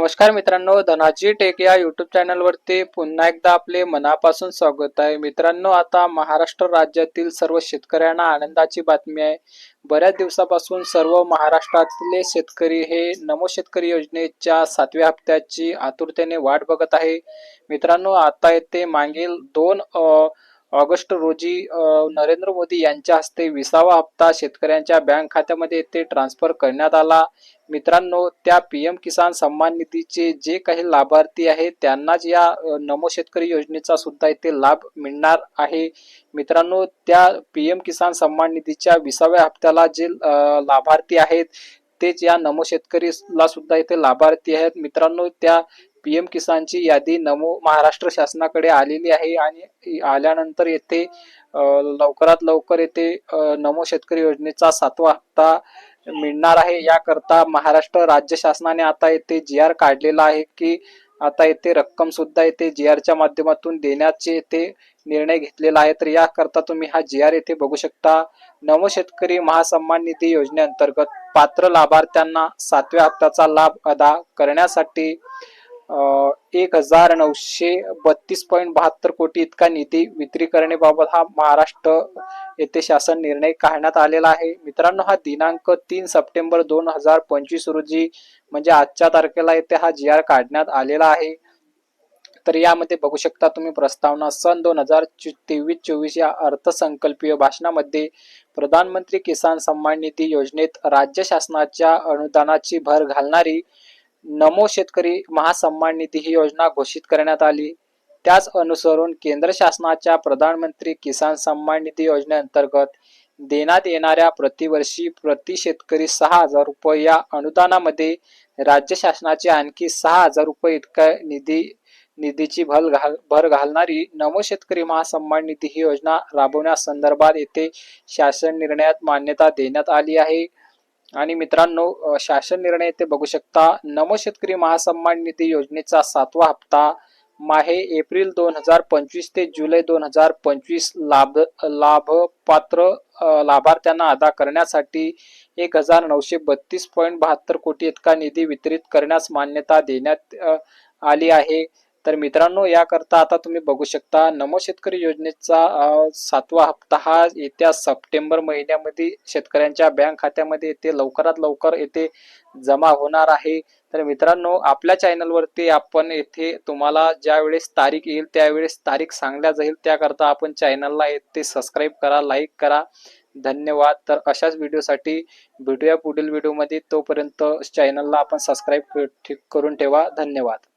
नमस्कार मित्रांनो धनाजी टेक या युट्यूब चॅनलवरती पुन्हा एकदा आपले मनापासून स्वागत आहे. मित्रांनो आता महाराष्ट्र राज्यातील सर्व शेतकऱ्यांना आनंदाची बातमी आहे. बऱ्याच दिवसापासून सर्व महाराष्ट्रातले शेतकरी हे नमो शेतकरी योजनेच्या सातव्या हप्त्याची आतुरतेने वाट बघत आहे. मित्रांनो आता येते मागील दोन अ, ऑगस्ट रोजी नरेंद्र मोदी यांच्या हस्ते विसावा हप्ता शेतकऱ्यांच्या बँक खात्यामध्ये येथे ट्रान्सफर करण्यात आला. मित्रांनो त्या पी एम किसान सन्मान निधीचे जे काही लाभार्थी आहेत त्यांनाच या नमो शेतकरी योजनेचा सुद्धा इथे लाभ मिळणार आहे. मित्रांनो त्या पी एम किसान सन्मान निधीच्या विसाव्या हप्त्याला जे लाभार्थी आहेत तेच या नमो शेतकरीला सुद्धा इथे लाभार्थी आहेत. मित्रांनो त्या पी एम किसानची यादी नमो महाराष्ट्र शासनाकडे आलेली आहे आणि आल्यानंतर येथे लवकरात लवकर येथे नमो शेतकरी योजनेचा सातवा हप्ता मिळणार आहे. याकरता महाराष्ट्र राज्य शासनाने आता येथे जी आर काढलेला आहे की आता येथे रक्कम सुद्धा येथे जी आरच्या माध्यमातून देण्याचे येथे निर्णय घेतलेला आहे. तर याकरता तुम्ही हा जी आर येथे बघू शकता. नव शेतकरी महासन्मान निधी योजनेअंतर्गत पात्र लाभार्थ्यांना सातव्या हप्त्याचा लाभ अदा करण्यासाठी एक हजार नऊशे बत्तीस पॉईंट बहात्तर कोटी इतका निधी विक्री करण्याबाबत हा महाराष्ट्र येथे शासन निर्णय काढण्यात आलेला आहे. मित्रांनो हा दिनांक तीन सप्टेंबर दोन हजार पंचवीस रोजी म्हणजे आजच्या तारखेला येथे हा जी आर काढण्यात आलेला आहे. तर यामध्ये बघू शकता तुम्ही प्रस्तावना सन दोन हजार तेवीस चोवीस या अर्थसंकल्पीय भाषणामध्ये प्रधानमंत्री किसान सन्मान निधी योजनेत राज्य शासनाच्या अनुदानाची भर घालणारी नमो शेतकरी महासन्मान निधी ही योजना घोषित करण्यात आली. त्याच अनुसरून केंद्र शासनाच्या प्रधानमंत्री किसान सन्मान निधी योजनेअंतर्गत देण्यात येणाऱ्या प्रतिवर्षी प्रति शेतकरी सहा हजार रुपये या अनुदानामध्ये राज्य शासनाचे आणखी सहा हजार रुपये इतका निधी निधीची भर घाल भर घालणारी नमो शेतकरी महासन्मान निधी ही योजना राबवण्यासंदर्भात येथे शासन निर्णयात मान्यता देण्यात आली आहे. आणि मित्रांनो शासन निर्णय येथे बघू शकता. नम शेतकरी महासन्मान निधी योजनेचा सातवा हप्ता माहे एप्रिल दोन हजार पंचवीस ते जुलै दोन हजार पंचवीस लाभ लाभपात्र लाभार्थ्यांना अदा करण्यासाठी एक हजार नऊशे बत्तीस पॉईंट बहात्तर कोटी इतका निधी वितरित करण्यास मान्यता देण्यात आली आहे. तर मित्रांनो याकरता आता तुम्ही बघू शकता नमो शेतकरी योजनेचा सातवा हप्ता हा येत्या सप्टेंबर महिन्यामध्ये शेतकऱ्यांच्या बँक खात्यामध्ये येथे लवकरात लवकर येथे जमा होणार आहे. तर मित्रांनो आपल्या चॅनलवरती आपण येथे तुम्हाला ज्या वेळेस तारीख येईल त्यावेळेस तारीख सांगल्या जाईल. त्याकरता आपण चॅनलला येथे सबस्क्राईब करा लाईक करा. धन्यवाद. तर अशाच व्हिडिओसाठी भेटूया पुढील व्हिडिओमध्ये. तोपर्यंत चॅनलला आपण सबस्क्राईब करून ठेवा. धन्यवाद.